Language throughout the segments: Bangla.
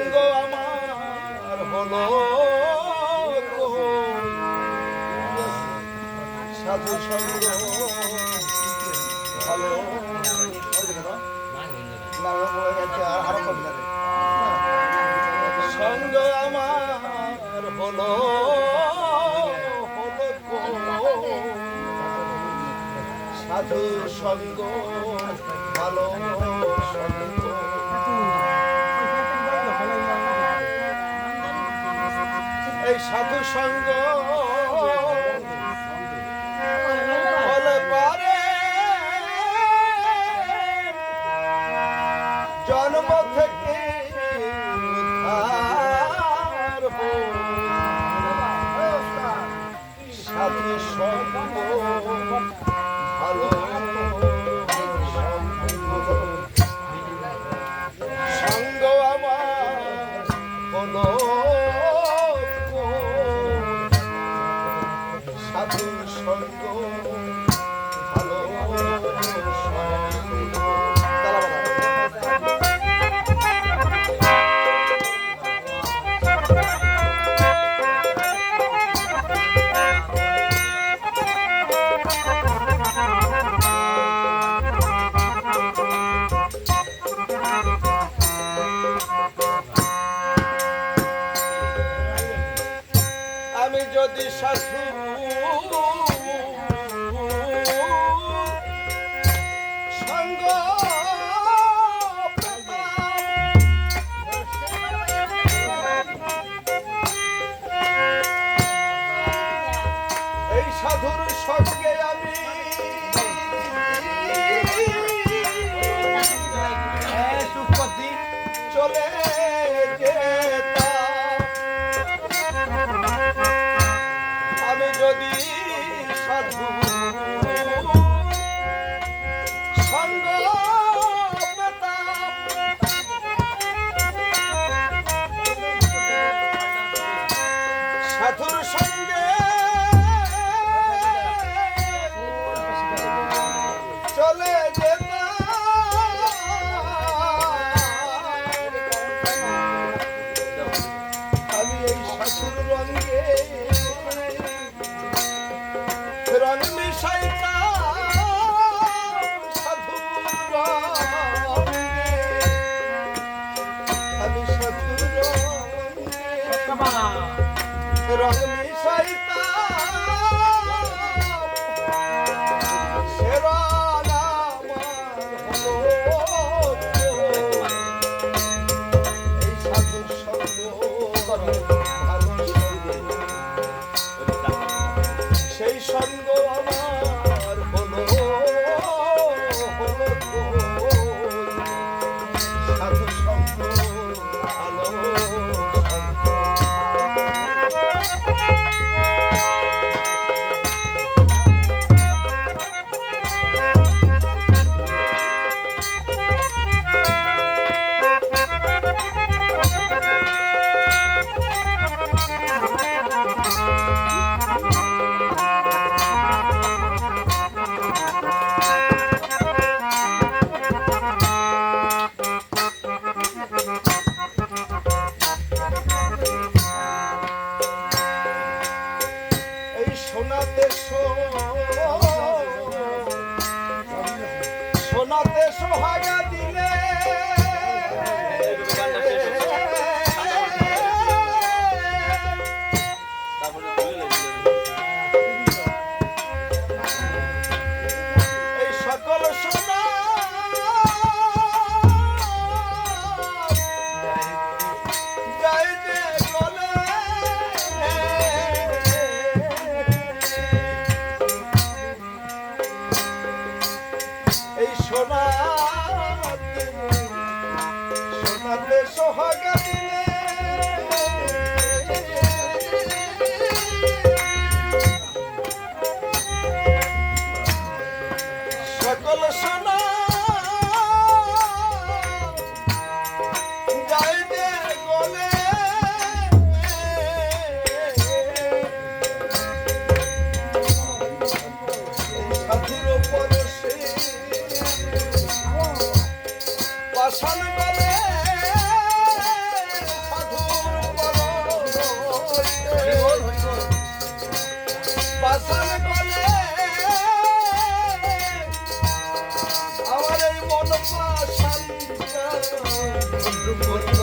সঙ্গ আমার হলো সাধু সঙ্গ। সঙ্গ আমার হলো সাধু সঙ্গ ভালো। সাধু সঙ্গ পারে জন্ম থেকে সাধু সঙ্গ। শাশুড়ি I'm gonna make it. Rumor.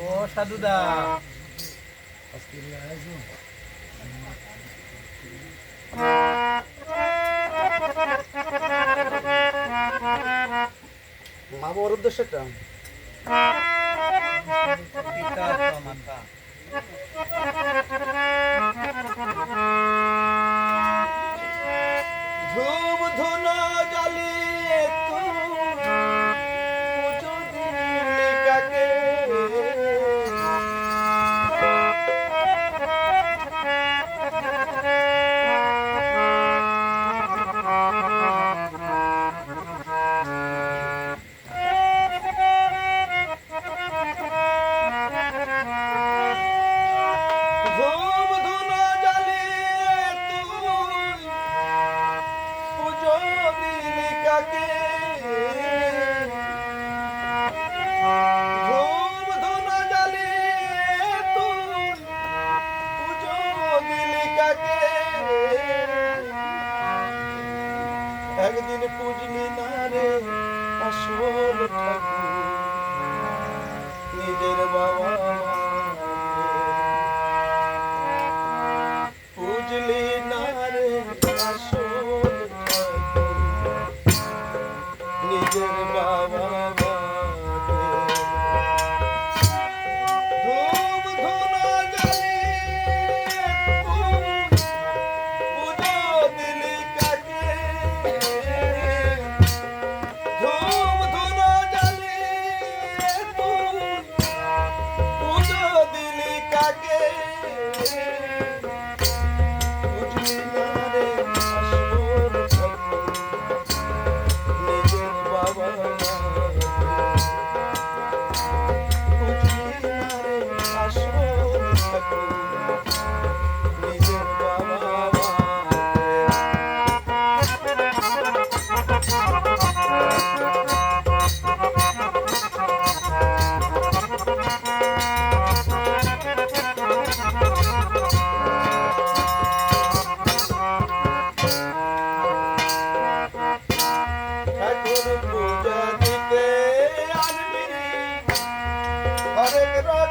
ও সাধুদা মা বড় উদ্দেশ্যটা? দিলি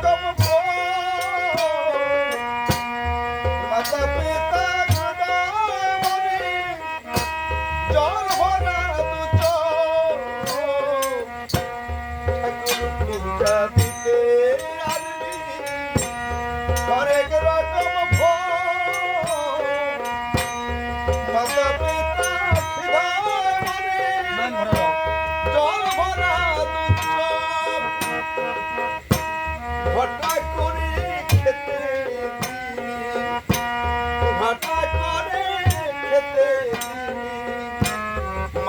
como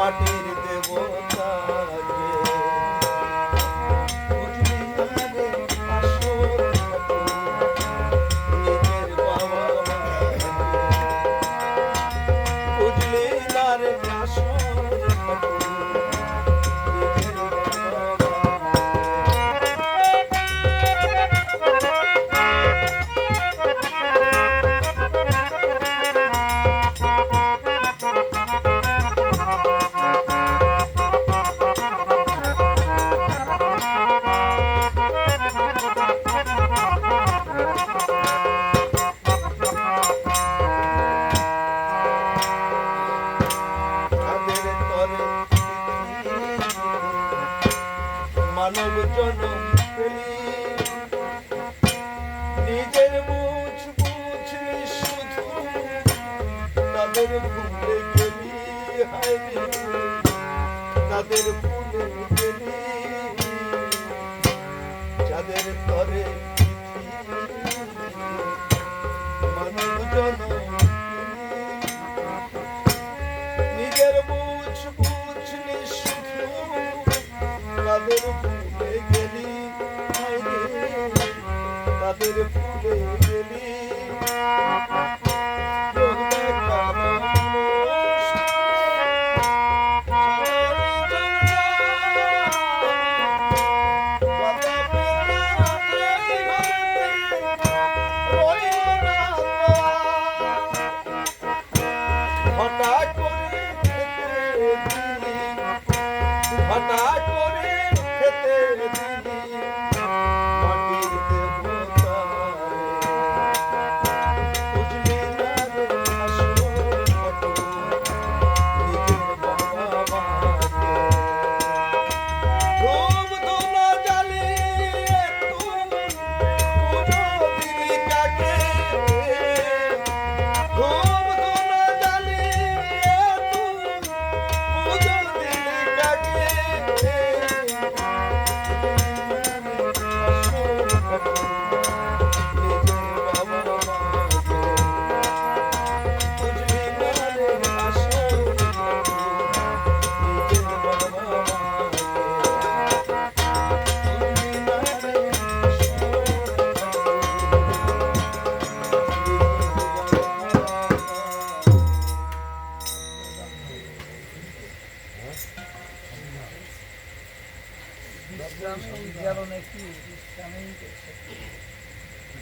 মাটির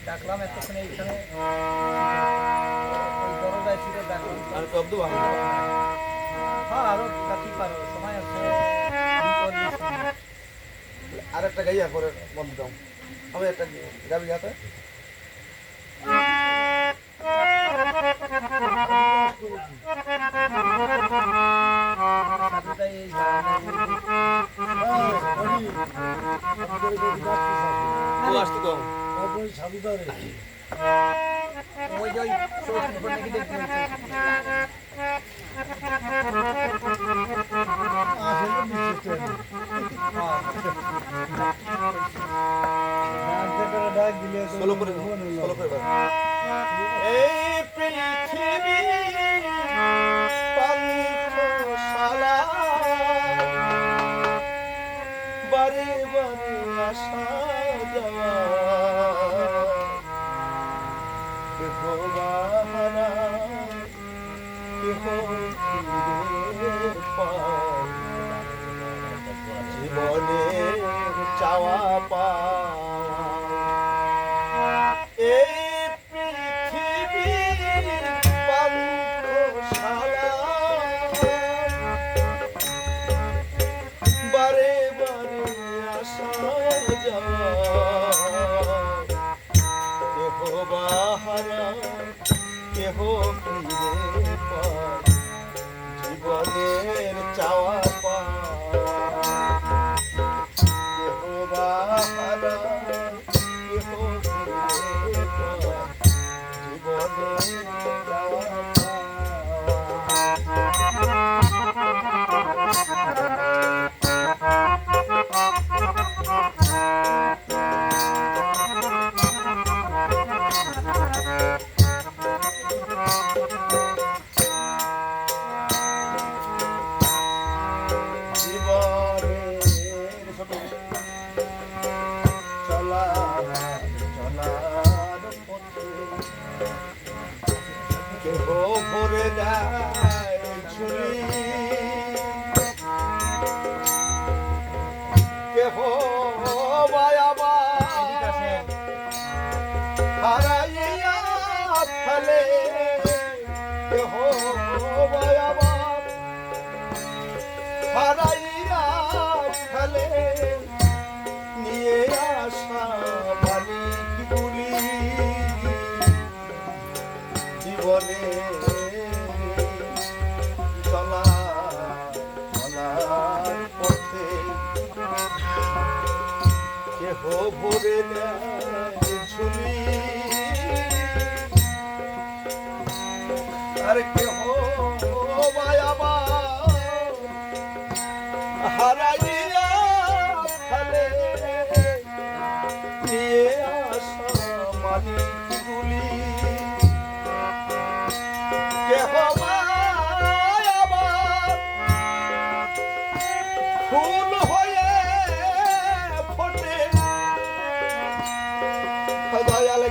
ডাকলাম এতক্ষণ এইখানে দরজায় ছিল ডাকলাম। আর হ্যাঁ আরও ডাকি পারো সময় আছে। আর একটা গাইয়া করে বন্ধ দাও। আমি একটা গাবি গাতে এই সোলো করে সোলো করে বারে বারে আসা যাওয়া কেহ বাহারা কেহ জীবনে চাওয়া পাওয়া কেহ জীবনে চলা চলার পথে। কেহ ভরে ঝুলি। আর কেহ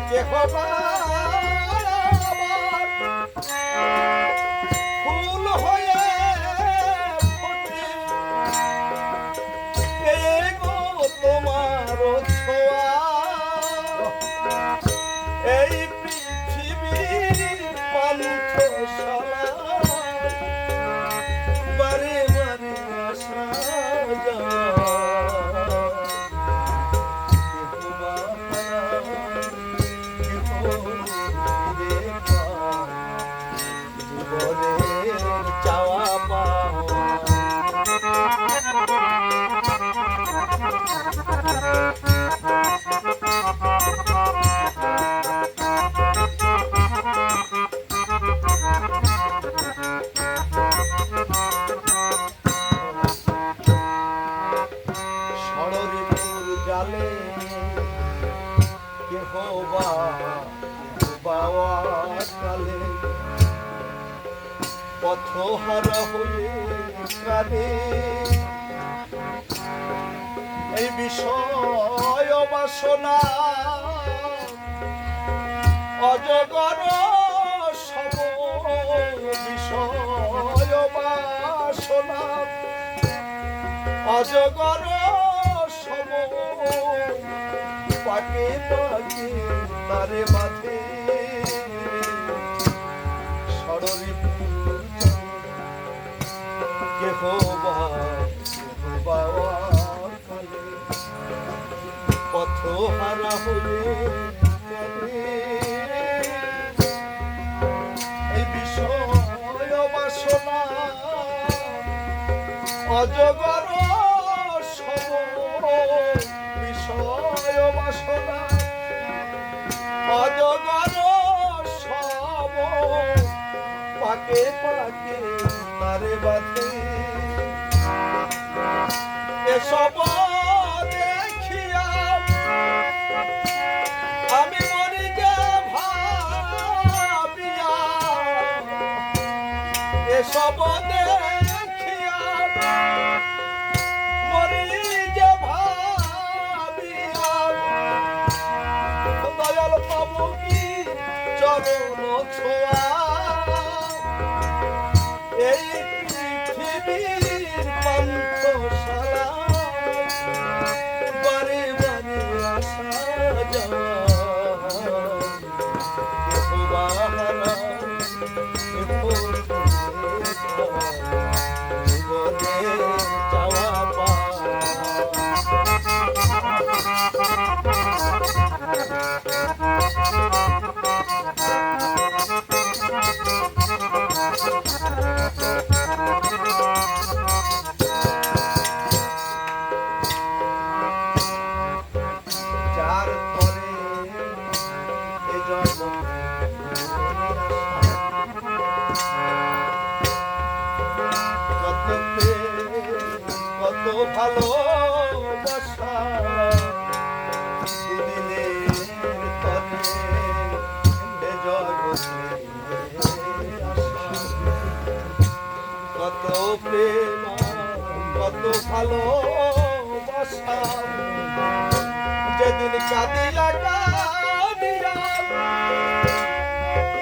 কেহ সোনা অজগর সব বিষয় বাসনা অজগর সব পাখি পাখি তারে তারে বাতে এসব দেখিয়া আমি মরি যে ভাবিয়া এসব পেল কত ভালো বাসা যেদিন কাঁদিলা কাঁদিয়া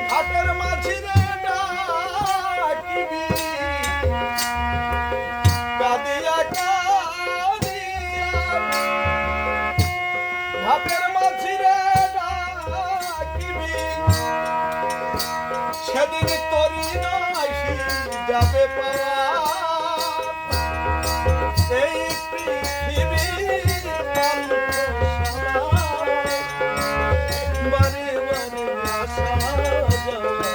ঘাটের মাঝিরে ডাকিবি। কাঁদিয়া কাঁদিয়া ঘাটের মাঝিরে ডাকিবি। সেদিন তোর নাই যাবে পাওয়া আশা